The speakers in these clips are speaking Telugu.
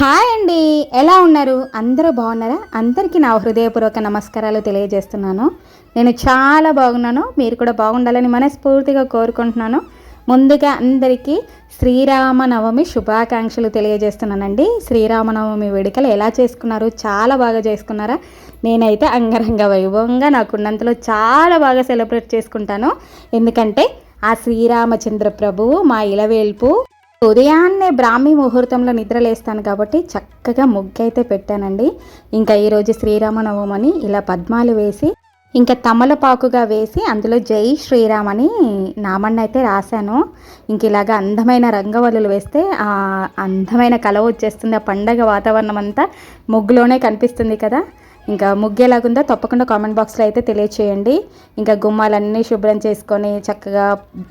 హాయ్ అండి. ఎలా ఉన్నారు? అందరూ బాగున్నారా? అందరికీ నా హృదయపూర్వక నమస్కారాలు తెలియజేస్తున్నాను. నేను చాలా బాగున్నాను. మీరు కూడా బాగుండాలని మనస్ఫూర్తిగా కోరుకుంటున్నాను. ముందుగా అందరికీ శ్రీరామనవమి శుభాకాంక్షలు తెలియజేస్తున్నానండి. శ్రీరామనవమి వేడుకలు ఎలా చేసుకున్నారు? చాలా బాగా చేసుకున్నారా? నేనైతే అంగరంగ వైభవంగా నాకున్నంతలో చాలా బాగా సెలబ్రేట్ చేసుకుంటాను. ఎందుకంటే ఆ శ్రీరామచంద్ర ప్రభువు మా ఇలవేల్పు ఉదయాన్నే బ్రాహ్మీ ముహూర్తంలో నిద్రలేస్తాను కాబట్టి చక్కగా ముగ్గు అయితే పెట్టానండి. ఇంకా ఈరోజు శ్రీరామనవమని ఇలా పద్మాలు వేసి ఇంకా తమలపాకుగా వేసి అందులో జై శ్రీరామ్ అని నామన్న అయితే రాశాను. ఇంక ఇలాగా అందమైన రంగవల్లులు వేస్తే ఆ అందమైన కళ వచ్చేస్తుంది. ఆ పండగ వాతావరణం అంతా ముగ్గులోనే కనిపిస్తుంది కదా. ఇంకా ముగ్గు ఎలాగుందో తప్పకుండా కామెంట్ బాక్స్లో అయితే తెలియచేయండి. ఇంకా గుమ్మాలన్నీ శుభ్రం చేసుకొని చక్కగా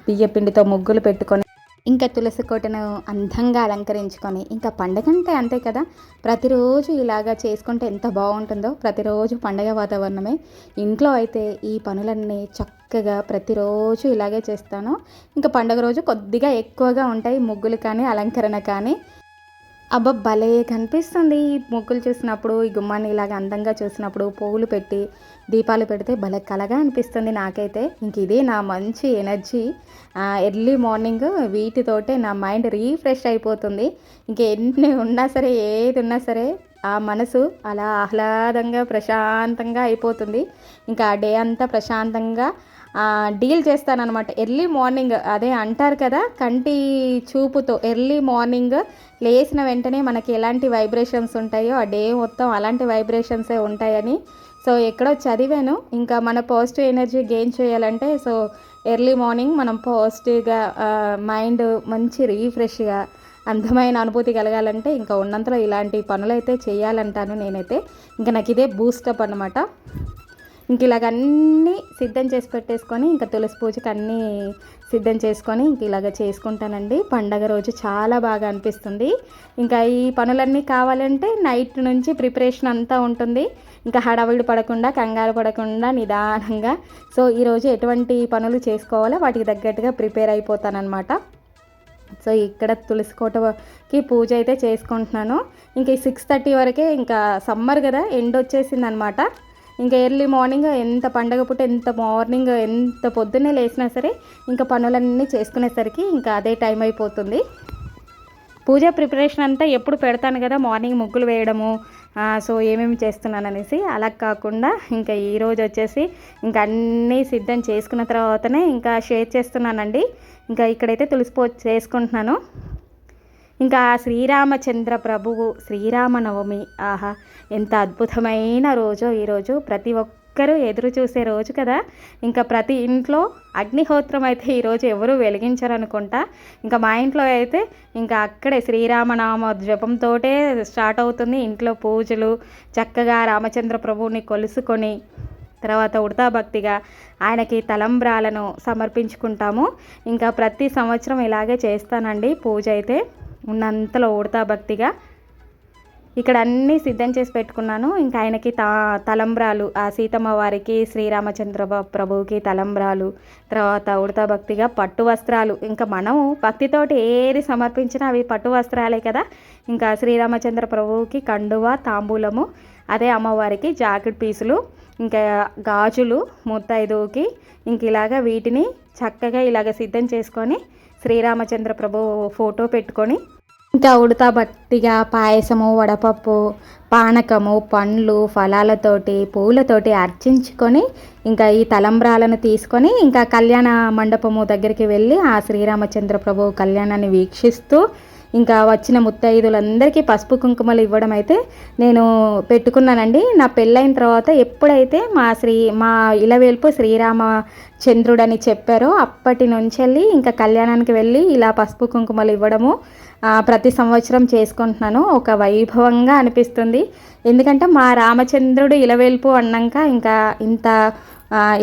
బియ్య పిండితో ముగ్గులు పెట్టుకొని ఇంకా తులసి కోటను అందంగా అలంకరించుకొని ఇంకా పండగ అంటే అంతే కదా? ప్రతిరోజు ఇలాగా చేసుకుంటే ఎంత బాగుంటుందో? ప్రతిరోజు పండగ వాతావరణమే. ఇంట్లో అయితే ఈ పనులన్నీ చక్కగా ప్రతిరోజు ఇలాగే చేస్తాను. ఇంకా పండగ రోజు కొద్దిగా ఎక్కువగా ఉంటాయి. ముగ్గులు కానీ అలంకరణ కానీ. అబ్బా భలే కనిపిస్తుంది. ఈ ముగ్గులు చూసినప్పుడు ఈ గుమ్మాన్ని ఇలాగ అందంగా చూసినప్పుడు పువ్వులు పెట్టి దీపాలు పెడితే భలే కలగా అనిపిస్తుంది నాకైతే. ఇంక ఇదే నా మంచి ఎనర్జీ. ఎర్లీ మార్నింగ్ వీటితోటే నా మైండ్ రీఫ్రెష్ అయిపోతుంది. ఇంక ఎన్ని ఉన్నా సరే ఏది ఉన్నా సరే ఆ మనసు అలా ఆహ్లాదంగా ప్రశాంతంగా అయిపోతుంది. ఇంకా ఆ డే అంతా ప్రశాంతంగా డీల్ చేస్తానన్నమాట. ఎర్లీ మార్నింగ్ అదే అంటారు కదా కంటి చూపుతో ఎర్లీ మార్నింగ్ లేచిన వెంటనే మనకి ఎలాంటి వైబ్రేషన్స్ ఉంటాయో ఆ డే మొత్తం అలాంటి వైబ్రేషన్సే ఉంటాయని. సో ఎక్కడో చదివాను. ఇంకా మన పాజిటివ్ ఎనర్జీ గెయిన్ చేయాలంటే సో ఎర్లీ మార్నింగ్ మనం పాజిటివ్గా మైండ్ మంచి రీఫ్రెష్గా అందమైన అనుభూతి కలగాలంటే ఇంకా ఉన్నంతలో ఇలాంటి పనులైతే చేయాలంటాను నేనైతే. ఇంకా నాకు ఇదే బూస్టప్ అనమాట ఇంక ఇలాగన్నీ సిద్ధం చేసి పెట్టేసుకొని ఇంకా తులసి పూజకి అన్నీ సిద్ధం చేసుకొని ఇంక ఇలాగ చేసుకుంటానండి. పండగ రోజు చాలా బాగా అనిపిస్తుంది. ఇంకా ఈ పనులన్నీ కావాలంటే నైట్ నుంచి ప్రిపరేషన్ అంతా ఉంటుంది. ఇంకా హడావిడి పడకుండా కంగారు పడకుండా నిదానంగా. సో ఈరోజు ఎటువంటి పనులు చేసుకోవాలో వాటికి తగ్గట్టుగా ప్రిపేర్ అయిపోతానమాట సో ఇక్కడ తులసి కోటకి పూజ అయితే చేసుకుంటున్నాను. ఇంక సిక్స్ థర్టీ వరకే ఇంకా సమ్మర్ కదా ఎండ్ వచ్చేసింది అనమాట ఇంకా ఎర్లీ మార్నింగ్ ఎంత పండగ పూట ఎంత మార్నింగ్ ఎంత పొద్దున్నే లేచినా సరే ఇంకా పనులన్నీ చేసుకునేసరికి ఇంకా అదే టైం అయిపోతుంది. పూజ ప్రిపరేషన్ అంతా ఎప్పుడు పెడతాను కదా మార్నింగ్ ముగ్గులు వేయడము సో ఏమేమి చేస్తున్నాను అనేసి అలా కాకుండా ఇంకా ఈరోజు వచ్చేసి ఇంకా అన్నీ సిద్ధం చేసుకున్న తర్వాతనే ఇంకా షేర్ చేస్తున్నానండి. ఇంకా ఇక్కడైతే తులసిపో చేసుకుంటున్నాను. ఇంకా శ్రీరామచంద్ర ప్రభువు శ్రీరామనవమి ఆహా ఎంత అద్భుతమైన రోజో ఈరోజు ప్రతి ఒక్కరూ ఎదురు చూసే రోజు కదా. ఇంకా ప్రతి ఇంట్లో అగ్నిహోత్రం అయితే ఈరోజు ఎవరు వెలిగించరనుకుంటా ఇంకా మా ఇంట్లో అయితే ఇంకా అక్కడే శ్రీరామనామ జపంతో స్టార్ట్ అవుతుంది. ఇంట్లో పూజలు చక్కగా రామచంద్ర ప్రభువుని కొలుసుకొని తర్వాత ఉడతా భక్తిగా ఆయనకి తలంబ్రాలను సమర్పించుకుంటాము. ఇంకా ప్రతి సంవత్సరం ఇలాగే చేస్తానండి పూజ అయితే. ఉన్నంతలో ఉడతా భక్తిగా. ఇక్కడ అన్నీ సిద్ధం చేసి పెట్టుకున్నాను. ఇంకా ఆయనకి తా తలంబ్రాలు ఆ సీతమ్మ వారికి శ్రీరామచంద్ర ప్రభువుకి తలంబ్రాలు తర్వాత ఉడతా భక్తిగా పట్టు వస్త్రాలు. ఇంకా మనం భక్తితోటి ఏది సమర్పించినా అవి పట్టు వస్త్రాలే కదా. ఇంకా శ్రీరామచంద్ర ప్రభువుకి కండువ తాంబూలము అదే అమ్మవారికి జాకెట్ పీసులు ఇంకా గాజులు ముత్తైదువుకి ఇంక ఇలాగ వీటిని చక్కగా ఇలాగ సిద్ధం చేసుకొని శ్రీరామచంద్ర ప్రభు ఫోటో పెట్టుకొని ఇంకా ఉడతా బట్టిగా పాయసము వడపప్పు పానకము పండ్లు ఫలాలతోటి పూలతోటి అర్చించుకొని ఇంకా ఈ తలంబ్రాలను తీసుకొని ఇంకా కళ్యాణ మండపము దగ్గరికి వెళ్ళి ఆ శ్రీరామచంద్ర ప్రభు కళ్యాణాన్ని వీక్షిస్తూ ఇంకా వచ్చిన ముత్తైదులందరికీ పసుపు కుంకుమలు ఇవ్వడం అయితే నేను పెట్టుకున్నానండి. నా పెళ్ళైన తర్వాత ఎప్పుడైతే మా శ్రీ మా ఇలవేల్పు శ్రీరామ చంద్రుడని చెప్పారో అప్పటి నుంచి వెళ్ళి ఇంకా కళ్యాణానికి వెళ్ళి ఇలా పసుపు కుంకుమలు ఇవ్వడము ప్రతి సంవత్సరం చేసుకుంటున్నాను. ఒక వైభవంగా అనిపిస్తుంది. ఎందుకంటే మా రామచంద్రుడు ఇలవేల్పు అన్నాక ఇంకా ఇంత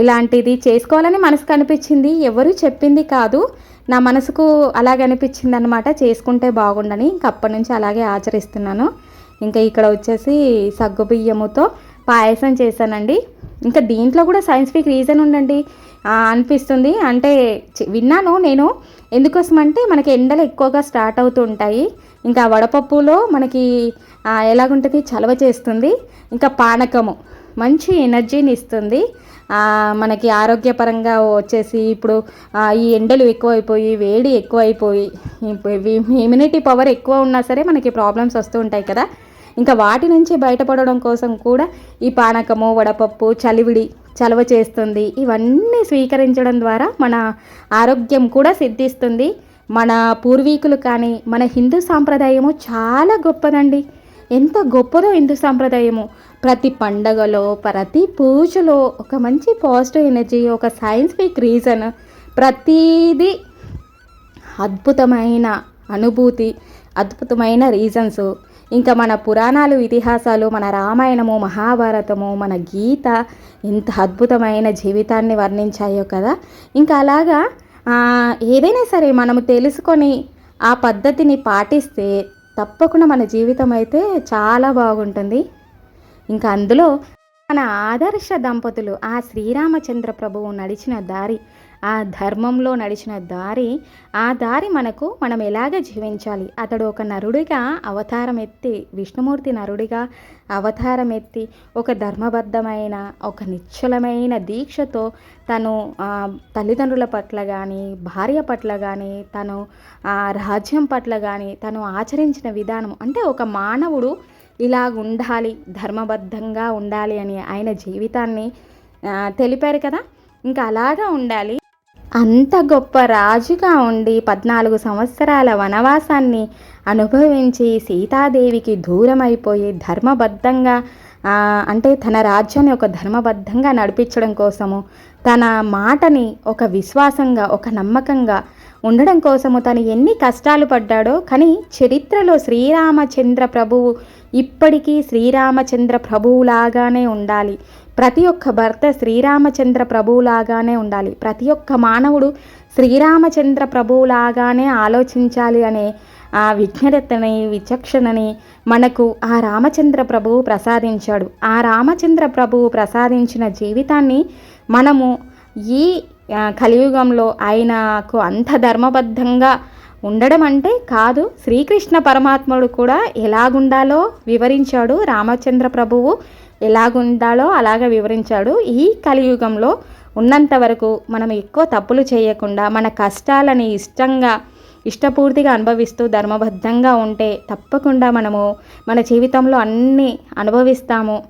ఇలాంటిది చేసుకోవాలని మనసుకు అనిపించింది. ఎవరు చెప్పింది కాదు. నా మనసుకు అలాగే అనిపించింది అనమాట చేసుకుంటే బాగుండని ఇంక అప్పటి నుంచి అలాగే ఆచరిస్తున్నాను. ఇంకా ఇక్కడ వచ్చేసి సగ్గు బియ్యముతో పాయసం చేశానండి. ఇంకా దీంట్లో కూడా సైంటిఫిక్ రీజన్ ఉండండి అనిపిస్తుంది. అంటే విన్నాను నేను. ఎందుకోసం అంటే మనకి ఎండలు ఎక్కువగా స్టార్ట్ అవుతూ ఉంటాయి. ఇంకా వడపప్పులో మనకి ఎలాగుంటుంది? చలవ చేస్తుంది. ఇంకా పానకము. మంచి ఎనర్జీని ఇస్తుంది. మనకి ఆరోగ్యపరంగా వచ్చేసి ఇప్పుడు ఈ ఎండలు ఎక్కువైపోయి వేడి ఎక్కువైపోయి ఇమ్యూనిటీ పవర్ ఎక్కువ ఉన్నా సరే మనకి ప్రాబ్లమ్స్ వస్తూ ఉంటాయి కదా. ఇంకా వాటి నుంచి బయటపడడం కోసం కూడా ఈ పానకము వడపప్పు చలివిడి చలవ చేస్తుంది. ఇవన్నీ స్వీకరించడం ద్వారా మన ఆరోగ్యం కూడా సిద్ధిస్తుంది. మన పూర్వీకులు కానీ మన హిందూ సాంప్రదాయము చాలా గొప్పదండి. ఎంత గొప్పదో హిందూ సాంప్రదాయము. ప్రతి పండగలో ప్రతి పూజలో ఒక మంచి పాజిటివ్ ఎనర్జీ ఒక సైన్స్ఫిక్ రీజన్ ప్రతీది అద్భుతమైన అనుభూతి అద్భుతమైన రీజన్స్. ఇంకా మన పురాణాలు ఇతిహాసాలు మన రామాయణము మహాభారతము మన గీత ఎంత అద్భుతమైన జీవితాన్ని వర్ణించాయో కదా. ఇంకా అలాగా ఏదైనా సరే మనము తెలుసుకొని ఆ పద్ధతిని పాటిస్తే తప్పకుండా మన జీవితం అయితే చాలా బాగుంటుంది. ఇంకా అందులో మన ఆదర్శ దంపతులు ఆ శ్రీరామచంద్ర ప్రభువు నడిచిన దారి ఆ ధర్మంలో నడిచిన దారి ఆ దారి మనకు మనం ఎలాగ జీవించాలి? అతడు ఒక నరుడిగా అవతారం ఎత్తి విష్ణుమూర్తి నరుడిగా అవతారం ఎత్తి ఒక ధర్మబద్ధమైన ఒక నిశ్చలమైన దీక్షతో తను తల్లిదండ్రుల పట్ల కానీ భార్య పట్ల కానీ తను ఆ, రాజ్యం పట్ల కానీ తను ఆచరించిన విధానం అంటే ఒక మానవుడు ఇలాగ ఉండాలి ధర్మబద్ధంగా ఉండాలి అని ఆయన జీవితాన్ని తెలిపారు కదా? ఇంకా అలాగా ఉండాలి అంత గొప్ప రాజుగా ఉండి పద్నాలుగు సంవత్సరాల వనవాసాన్ని అనుభవించి సీతాదేవికి దూరమైపోయి ధర్మబద్ధంగా అంటే తన రాజ్యాన్ని ఒక ధర్మబద్ధంగా నడిపించడం కోసము తన మాటని ఒక విశ్వాసంగా ఒక నమ్మకంగా ఉండడం కోసము తను ఎన్ని కష్టాలు పడ్డాడో కానీ చరిత్రలో శ్రీరామచంద్ర ప్రభువు ఇప్పటికీ శ్రీరామచంద్ర ప్రభువులాగానే ఉండాలి. ప్రతి ఒక్క భర్త శ్రీరామచంద్ర ప్రభువులాగానే ఉండాలి. ప్రతి ఒక్క మానవుడు శ్రీరామచంద్ర ప్రభువులాగానే ఆలోచించాలి అనే ఆ విజ్ఞతని విచక్షణని మనకు ఆ రామచంద్ర ప్రభువు ప్రసాదించాడు. ఆ రామచంద్ర ప్రభువు ప్రసాదించిన జీవితాన్ని మనము ఈ కలియుగంలో ఆయనకు అంత ధర్మబద్ధంగా ఉండడం అంటే కాదు. శ్రీకృష్ణ పరమాత్ముడు కూడా ఎలాగుండాలో వివరించాడు రామచంద్ర ప్రభువు. ఎలాగుండాలో అలాగ వివరించాడు. ఈ కలియుగంలో ఉన్నంత వరకు మనం ఎక్కువ తప్పులు చేయకుండా మన కష్టాలని ఇష్టంగా ఇష్టపూర్తిగా అనుభవిస్తూ ధర్మబద్ధంగా ఉంటే తప్పకుండా మనము మన జీవితంలో అన్నీ అనుభవిస్తాము.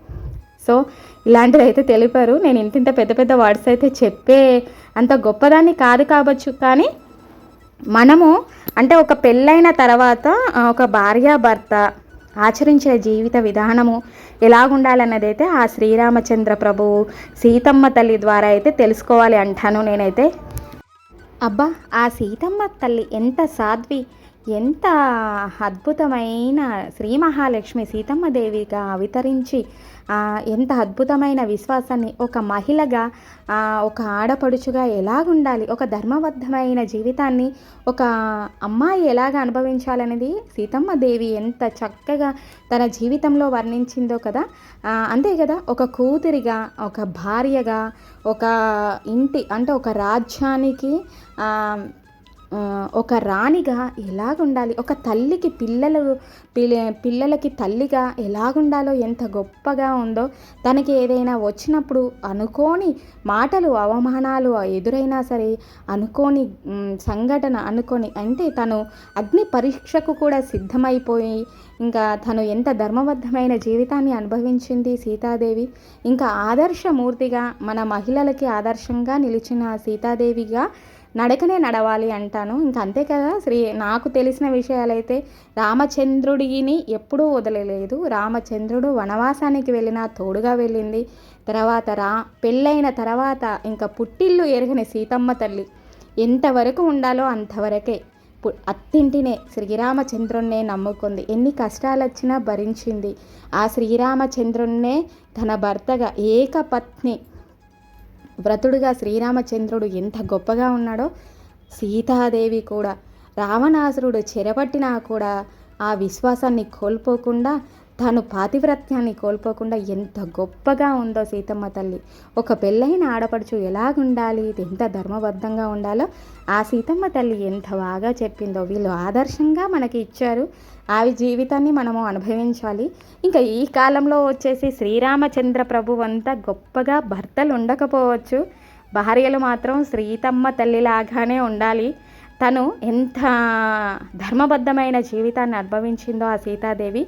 సో ఇలాంటిది అయితే తెలిపారు. నేను ఇంత ఇంత పెద్ద పెద్ద వర్డ్స్ అయితే చెప్పే అంత గొప్పదాన్ని కాదు కావచ్చు కానీ మనము అంటే ఒక పెళ్ళైన తర్వాత ఒక భార్యాభర్త ఆచరించే జీవిత విధానము ఎలాగుండాలన్నదైతే ఆ శ్రీరామచంద్ర ప్రభువు సీతమ్మ తల్లి ద్వారా అయితే తెలుసుకోవాలి అంటాను నేనైతే. అబ్బా ఆ సీతమ్మ తల్లి ఎంత సాధ్వి ఎంత అద్భుతమైన శ్రీ మహాలక్ష్మి సీతమ్మ దేవిగా అవతరించి ఎంత అద్భుతమైన విశ్వాసాన్ని ఒక మహిళగా ఒక ఆడపడుచుగా ఎలాగుండాలి? ఒక ధర్మబద్ధమైన జీవితాన్ని ఒక అమ్మాయి ఎలాగ అనుభవించాలనేది సీతమ్మ దేవి ఎంత చక్కగా తన జీవితంలో వర్ణించిందో కదా. అంతే కదా ఒక కూతురిగా ఒక భార్యగా ఒక ఇంటి అంటే ఒక రాజ్యానికి ఒక రాణిగా ఎలాగుండాలి? ఒక తల్లికి పిల్లలు పిల్ల పిల్లలకి తల్లిగా ఎలాగుండాలో ఎంత గొప్పగా ఉందో తనకి ఏదైనా వచ్చినప్పుడు అనుకోని మాటలు అవమానాలు ఎదురైనా సరే అనుకోని సంఘటన అనుకోని అంటే తను అగ్ని పరీక్షకు కూడా సిద్ధమైపోయి ఇంకా తను ఎంత ధర్మబద్ధమైన జీవితాన్ని అనుభవించింది సీతాదేవి. ఇంకా ఆదర్శమూర్తిగా మన మహిళలకి ఆదర్శంగా నిలిచిన సీతాదేవిగా నడకనే నడవాలి అంటాను. ఇంక అంతే కదా? శ్రీ నాకు తెలిసిన విషయాలైతే రామచంద్రుడిని ఎప్పుడూ వదలలేదు. రామచంద్రుడు వనవాసానికి వెళ్ళిన తోడుగా వెళ్ళింది. తర్వాత రా పెళ్ళైన తర్వాత ఇంకా పుట్టిల్లు ఎరగని సీతమ్మ తల్లి ఎంతవరకు ఉండాలో అంతవరకే. పు- అత్తింటినే శ్రీరామచంద్రుణ్ణే నమ్ముకుంది. ఎన్ని కష్టాలు వచ్చినా భరించింది. ఆ శ్రీరామచంద్రుణ్ణే తన భర్తగా ఏకపత్ని వ్రతుడుగా శ్రీరామచంద్రుడు ఎంత గొప్పగా ఉన్నాడో సీతాదేవి కూడా రావణాసురుడు చెరపట్టినా కూడా ఆ విశ్వాసాన్ని కోల్పోకుండా తను పాతివ్రత్యాన్ని కోల్పోకుండా ఎంత గొప్పగా ఉందో సీతమ్మ తల్లి. ఒక పెళ్ళైన ఆడపడుచు ఎలాగుండాలి? ఎంత ధర్మబద్ధంగా ఉండాలో? ఆ సీతమ్మ తల్లి ఎంత బాగా చెప్పిందో వీళ్ళు ఆదర్శంగా మనకి ఇచ్చారు. ఆవి జీవితాన్ని మనము అనుభవించాలి. ఇంకా ఈ కాలంలో వచ్చేసి శ్రీరామచంద్ర ప్రభు అంతా గొప్పగా భర్తలు ఉండకపోవచ్చు భార్యలు మాత్రం సీతమ్మ తల్లిలాగానే ఉండాలి. తను ఎంత ధర్మబద్ధమైన జీవితాన్ని అనుభవించిందో ఆ సీతాదేవి.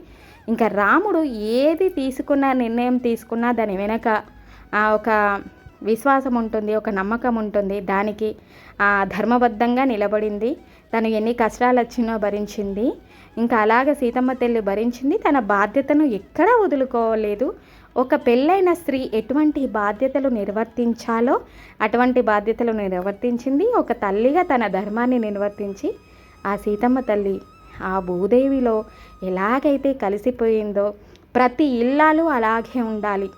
ఇంకా రాముడు ఏది తీసుకున్న నిర్ణయం తీసుకున్నా దాని వెనక ఒక విశ్వాసం ఉంటుంది ఒక నమ్మకం ఉంటుంది. దానికి ధర్మబద్ధంగా నిలబడింది. తను ఎన్ని కష్టాలు వచ్చినో భరించింది. ఇంకా అలాగ సీతమ్మ తల్లి భరించింది. తన బాధ్యతను ఎక్కడా వదులుకోలేదు. ఒక పెళ్ళైన స్త్రీ ఎటువంటి బాధ్యతలు నిర్వర్తించాలో అటువంటి బాధ్యతలు నిర్వర్తించింది ఒక తల్లిగా తన ధర్మాన్ని నిర్వర్తించి ఆ సీతమ్మ తల్లి ఆ భూదేవిలో ఎలాగైతే కలిసిపోయిందో ప్రతి ఇల్లాలు అలాగే ఉండాలి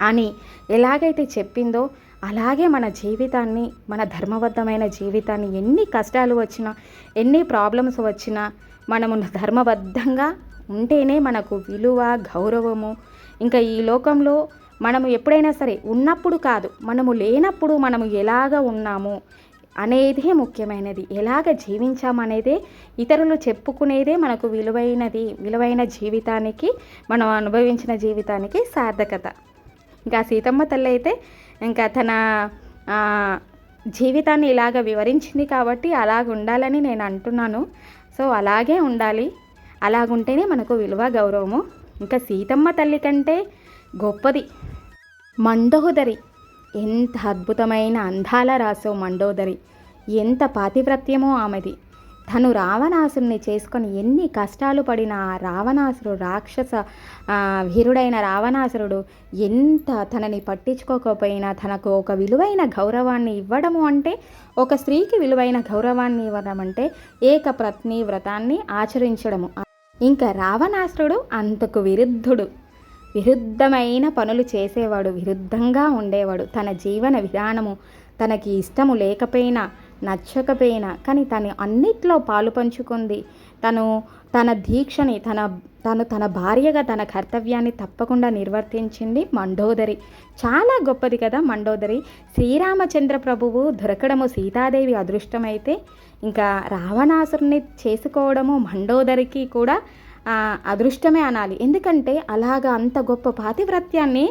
అని ఎలాగైతే చెప్పిందో అలాగే మన జీవితాన్ని మన ధర్మబద్ధమైన జీవితాన్ని ఎన్ని కష్టాలు వచ్చినా ఎన్ని ప్రాబ్లమ్స్ వచ్చినా మనము ధర్మబద్ధంగా ఉంటేనే మనకు విలువ గౌరవము ఇంకా ఈ లోకంలో మనము ఎప్పుడైనా సరే ఉన్నప్పుడు కాదు మనము లేనప్పుడు మనము ఎలాగ ఉన్నాము అనేదే ముఖ్యమైనది. ఎలాగ జీవించామనేదే ఇతరులు చెప్పుకునేదే మనకు విలువైనది. విలువైన జీవితానికి మనం అనుభవించిన జీవితానికి సార్థకత. ఇంకా సీతమ్మ తల్లి అయితే ఇంకా తన జీవితాన్ని ఇలాగ వివరించింది కాబట్టి అలాగ ఉండాలని నేను అంటున్నాను. సో అలాగే ఉండాలి. అలాగుంటేనే మనకు విలువ గౌరవము ఇంకా సీతమ్మ తల్లి కంటే గొప్పది. మండోదరి ఎంత అద్భుతమైన అందాల రాసో మండోదరి ఎంత పాతివ్రత్యమో ఆమెది. తను రావణాసుని చేసుకొని ఎన్ని కష్టాలు పడిన రావణాసురుడు రాక్షస వీరుడైన రావణాసురుడు ఎంత తనని పట్టించుకోకపోయినా తనకు ఒక విలువైన గౌరవాన్ని ఇవ్వడము అంటే ఒక స్త్రీకి విలువైన గౌరవాన్ని ఇవ్వడం అంటే ఏక ప్రత్ని వ్రతాన్ని ఆచరించడము. ఇంకా రావణాసురుడు అంతకు విరుద్ధుడు. విరుద్ధమైన పనులు చేసేవాడు విరుద్ధంగా ఉండేవాడు. తన జీవన విధానము తనకి ఇష్టము లేకపోయినా నచ్చకపోయినా కానీ తను అన్నిట్లో పాలు పంచుకుంది. తను తన దీక్షని తన తను తన భార్యగా తన కర్తవ్యాన్ని తప్పకుండా నిర్వర్తించింది మండోదరి. చాలా గొప్పది కదా మండోదరి. శ్రీరామచంద్ర ప్రభువు దొరకడము సీతాదేవి అదృష్టమైతే ఇంకా రావణాసురుని చేసుకోవడము మండోదరికి కూడా అదృష్టమే అనాలి. ఎందుకంటే అలాగ అంత గొప్ప పాతివ్రత్యాన్ని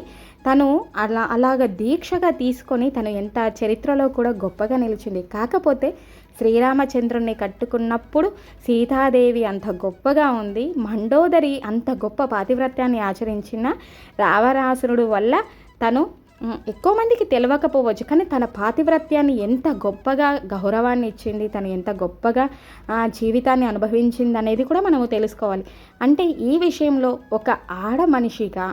తను అలా అలాగ దీక్షగా తీసుకొని తను ఎంత చరిత్రలో కూడా గొప్పగా నిలిచింది. కాకపోతే శ్రీరామచంద్రుణ్ణి కట్టుకున్నప్పుడు సీతాదేవి అంత గొప్పగా ఉంది. మండోదరి అంత గొప్ప పాతివ్రత్యాన్ని ఆచరించిన రావరాసురుడు వల్ల తను ఎక్కువ మందికి తెలియకపోవచ్చు కానీ తన పాతివ్రత్యాన్ని ఎంత గొప్పగా గౌరవాన్ని ఇచ్చింది తను ఎంత గొప్పగా జీవితాన్ని అనుభవించింది అనేది కూడా మనము తెలుసుకోవాలి. అంటే ఈ విషయంలో ఒక ఆడ మనిషిగా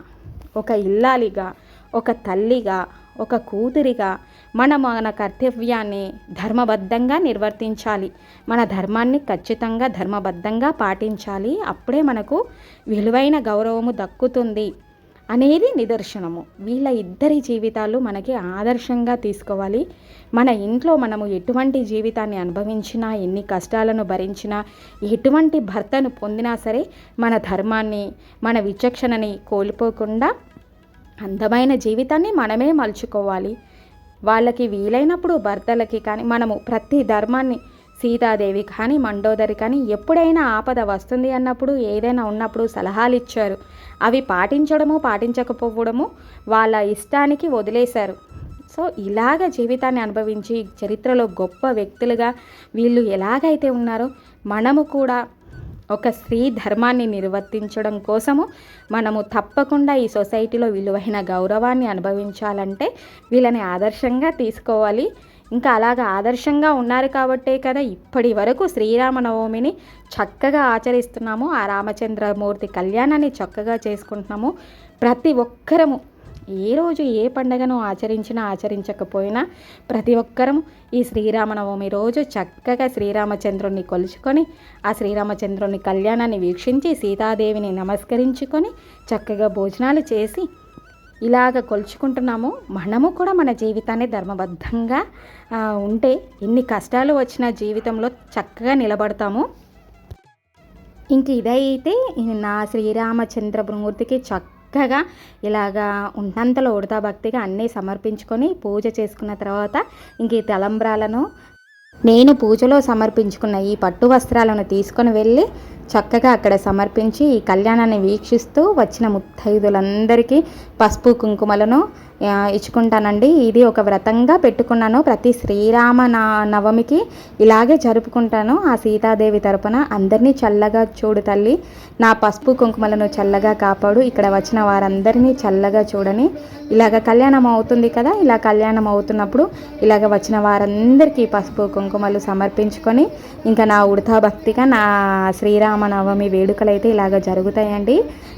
ఒక ఇల్లాలిగా ఒక తల్లిగా ఒక కూతురిగా మన మన కర్తవ్యాన్ని ధర్మబద్ధంగా నిర్వర్తించాలి. మన ధర్మాన్ని ఖచ్చితంగా ధర్మబద్ధంగా పాటించాలి. అప్పుడే మనకు విలువైన గౌరవము దక్కుతుంది అనేది నిదర్శనము. వీళ్ళ ఇద్దరి జీవితాలు మనకి ఆదర్శంగా తీసుకోవాలి. మన ఇంట్లో మనము ఎటువంటి జీవితాన్ని అనుభవించినా ఎన్ని కష్టాలను భరించినా ఎటువంటి భర్తను పొందినా సరే మన ధర్మాన్ని మన విచక్షణని కోల్పోకుండా అందమైన జీవితాన్ని మనమే మలుచుకోవాలి. వాళ్ళకి వీలైనప్పుడు భర్తలకి కానీ మనము ప్రతి ధర్మాన్ని సీతాదేవి కానీ మండోదరి కానీ ఎప్పుడైనా ఆపద వస్తుంది అన్నప్పుడు ఏదైనా ఉన్నప్పుడు సలహాలు ఇచ్చారు. అవి పాటించడము పాటించకపోవడము వాళ్ళ ఇష్టానికి వదిలేశారు. సో ఇలాగ జీవితాన్ని అనుభవించి చరిత్రలో గొప్ప వ్యక్తులుగా వీళ్ళు ఎలాగైతే ఉన్నారో మనము కూడా ఒక స్త్రీ ధర్మాన్ని నిర్వర్తించడం కోసము మనము తప్పకుండా ఈ సొసైటీలో విలువైన గౌరవాన్ని అనుభవించాలంటే వీళ్ళని ఆదర్శంగా తీసుకోవాలి. ఇంకా అలాగ ఆదర్శంగా ఉన్నారు కాబట్టే కదా ఇప్పటి వరకు శ్రీరామనవమిని చక్కగా ఆచరిస్తున్నాము. ఆ రామచంద్రమూర్తి కళ్యాణాన్ని చక్కగా చేసుకుంటున్నాము. ప్రతి ఒక్కరము ఏ రోజు ఏ పండగను ఆచరించినా ఆచరించకపోయినా ప్రతి ఒక్కరము ఈ శ్రీరామనవమి రోజు చక్కగా శ్రీరామచంద్రుణ్ణి కొలుచుకొని ఆ శ్రీరామచంద్రుని కళ్యాణాన్ని వీక్షించి సీతాదేవిని నమస్కరించుకొని చక్కగా భోజనాలు చేసి ఇలాగ కొలుచుకుంటున్నాము. మనము కూడా మన జీవితాన్ని ధర్మబద్ధంగా ఉంటే ఎన్ని కష్టాలు వచ్చినా జీవితంలో చక్కగా నిలబడతాము. ఇంక ఇదైతే నా శ్రీరామచంద్రమూర్తికి చక్కగా ఇలాగా ఉన్నంతలో ఉడతా భక్తిగా అన్నీ సమర్పించుకొని పూజ చేసుకున్న తర్వాత ఇంక ఈ తలంబ్రాలను నేను పూజలో సమర్పించుకున్న ఈ పట్టు వస్త్రాలను తీసుకొని వెళ్ళి చక్కగా అక్కడ సమర్పించి ఈ కళ్యాణాన్ని వీక్షిస్తూ వచ్చిన ముత్తైదులందరికీ పసుపు కుంకుమలను ఇచ్చుకుంటానండి. ఇది ఒక వ్రతంగా పెట్టుకున్నాను. ప్రతి శ్రీరామ నవమికి ఇలాగే జరుపుకుంటాను. ఆ సీతాదేవి తరపున అందరినీ చల్లగా చూడు తల్లి. నా పసుపు కుంకుమలను చల్లగా కాపాడు. ఇక్కడ వచ్చిన వారందరినీ చల్లగా చూడని. ఇలాగ కళ్యాణం అవుతుంది కదా ఇలా కళ్యాణం అవుతున్నప్పుడు ఇలాగ వచ్చిన వారందరికీ పసుపు కుంకుమలు సమర్పించుకొని ఇంకా నా ఉడతా భక్తిగా నా శ్రీరామనవమి వేడుకలు అయితే ఇలాగ జరుగుతాయండి.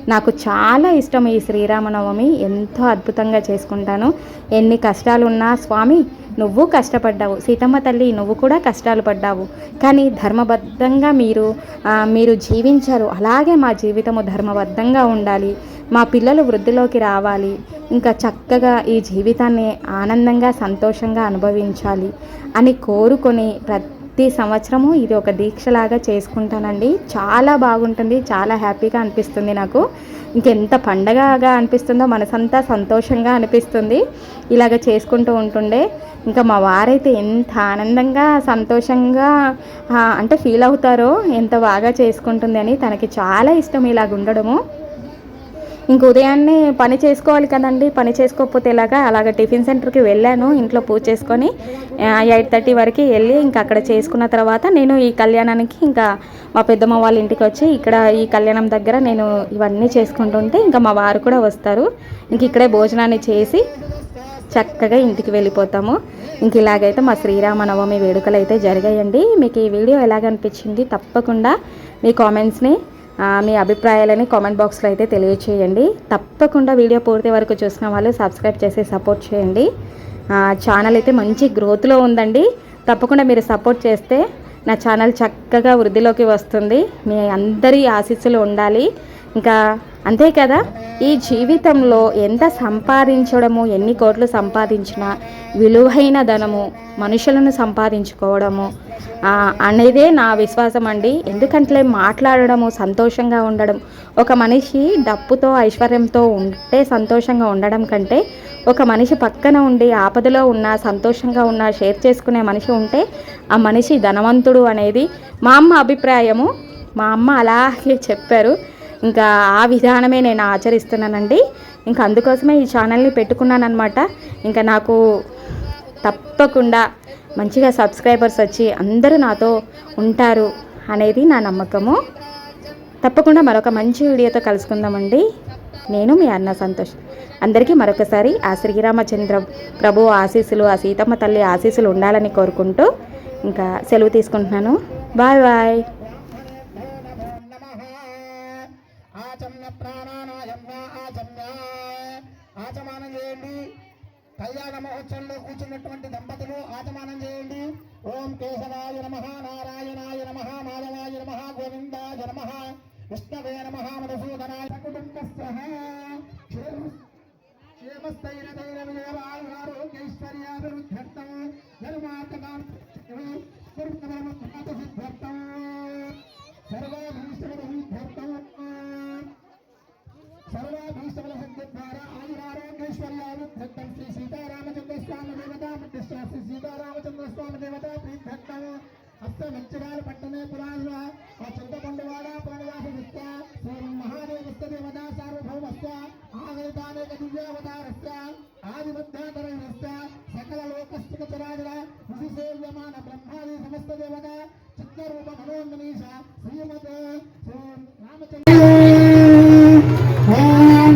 నాకు చాలా ఇష్టం ఈ శ్రీరామనవమి. ఎంతో అద్భుతంగా చేసుకుంటాను. ఎన్ని కష్టాలు ఉన్నా స్వామి నువ్వు కష్టపడ్డావు. సీతమ్మ తల్లి నువ్వు కూడా కష్టాలు పడ్డావు. కానీ ధర్మబద్ధంగా మీరు మీరు జీవించారు. అలాగే మా జీవితము ధర్మబద్ధంగా ఉండాలి. మా పిల్లలు వృద్ధిలోకి రావాలి. ఇంకా చక్కగా ఈ జీవితాన్ని ఆనందంగా సంతోషంగా అనుభవించాలి అని కోరుకొని ప్రతి ప్రతి సంవత్సరము ఇది ఒక దీక్షలాగా చేసుకుంటానండి. చాలా బాగుంటుంది చాలా హ్యాపీగా అనిపిస్తుంది నాకు. ఇంకెంత పండగగా అనిపిస్తుందో మనసంతా సంతోషంగా అనిపిస్తుంది. ఇలాగ చేసుకుంటూ ఉంటుండే. ఇంకా మా వారైతే ఎంత ఆనందంగా సంతోషంగా అంటే ఫీల్ అవుతారో ఎంత బాగా చేసుకుంటుంది అని తనకి చాలా ఇష్టం ఇలాగ ఉండడము ఇంక ఉదయాన్నే పని చేసుకోవాలి కదండి. పని చేసుకోకపోతే ఎలాగా? అలాగ టిఫిన్ సెంటర్కి వెళ్ళాను ఇంట్లో పూజ చేసుకొని ఎయిట్ థర్టీ వరకు వెళ్ళి ఇంకా అక్కడ చేసుకున్న తర్వాత నేను ఈ కళ్యాణానికి ఇంకా మా పెద్దమ్మ వాళ్ళ ఇంటికి వచ్చి ఇక్కడ ఈ కళ్యాణం దగ్గర నేను ఇవన్నీ చేసుకుంటుంటే ఇంకా మా వారు కూడా వస్తారు. ఇంక ఇక్కడే భోజనాన్ని చేసి చక్కగా ఇంటికి వెళ్ళిపోతాము. ఇంక ఇలాగైతే మా శ్రీరామనవమి వేడుకలు అయితే జరిగాయండి. మీకు ఈ వీడియో ఎలాగనిపించింది తప్పకుండా మీ కామెంట్స్ని మీ అభిప్రాయాలని కామెంట్ బాక్స్లో అయితే తెలియచేయండి. తప్పకుండా వీడియో పూర్తి వరకు చూసిన వాళ్ళు సబ్స్క్రైబ్ చేసి సపోర్ట్ చేయండి. ఛానల్ అయితే మంచి గ్రోత్లో ఉందండి. తప్పకుండా మీరు సపోర్ట్ చేస్తే నా ఛానల్ చక్కగా వృద్ధిలోకి వస్తుంది. మీ అందరి ఆశీస్సులు ఉండాలి. ఇంకా అంతే కదా? ఈ జీవితంలో ఎంత సంపాదించడము ఎన్ని కోట్లు సంపాదించినా విలువైన ధనము మనుషులను సంపాదించుకోవడము. అనేదే నా విశ్వాసం అండి. ఎందుకంటే మాట్లాడడము సంతోషంగా ఉండడం. ఒక మనిషి డప్పుతో ఐశ్వర్యంతో ఉంటే సంతోషంగా ఉండడం కంటే ఒక మనిషి పక్కన ఉండి ఆపదలో ఉన్న సంతోషంగా ఉన్న షేర్ చేసుకునే మనిషి ఉంటే ఆ మనిషి ధనవంతుడు అనేది మా అమ్మ అభిప్రాయము. మా అమ్మ అలాగే చెప్పారు. ఇంకా ఆ విధానమే నేను ఆచరిస్తున్నానండి. ఇంకా అందుకోసమే ఈ ఛానల్ని పెట్టుకున్నానమాట ఇంకా నాకు తప్పకుండా మంచిగా సబ్స్క్రైబర్స్ వచ్చి అందరూ నాతో ఉంటారు అనేది నా నమ్మకము. తప్పకుండా మరొక మంచి వీడియోతో కలుసుకుందామండి. నేను మీ అన్న సంతోష్. అందరికీ మరొకసారి ఆ శ్రీరామచంద్ర ప్రభు ఆశీస్సులు ఆ సీతమ్మ తల్లి ఆశీస్సులు ఉండాలని కోరుకుంటూ ఇంకా సెలవు తీసుకుంటున్నాను. Bye bye. ఆచమానం చేయండి. కళ్యాణ మహోత్సవంలో కూర్చున్నటువంటి దంపతులు ఆచమానం చేయండి. ఓం కేశవాయ నమ నారాయణాయ నమ మాధవాయ నమ గోవిందాయ నమ విష్ణవే నమ మధుసూదనాయ కుటుంబ క్షేమస్థైర్యధైర్య విజయవారోగ్యైశ్వర్యాభివృద్ధ్యర్థం ధర్మార్థకాం सर्वाभीष्टबलसद्यद्वारा आयुरारोग्यैश्वर्याविद्धत्तं श्री सीतारामचन्द्रस्वामिदेवता प्रतिष्ठा श्री सीतारामचन्द्रस्वामिदेवता प्रीद्धत्तम् अस्य मञ्चिरालपट्टने पुराणा चिन्तपण्डवाडा पुरणवासस्य श्रीं महादेवस्य देवता सार्वभौमस्य आगलितानेकदिव्यावतारस्य आदिबद्धातरस्य सकललोकस्थितचराजर विशिसेव्यमान ब्रह्मादि समस्तदेवता चित्तरूपमनोन्मनीष श्रीमते श्री रामचन्द्र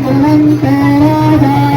बृहस्पतिः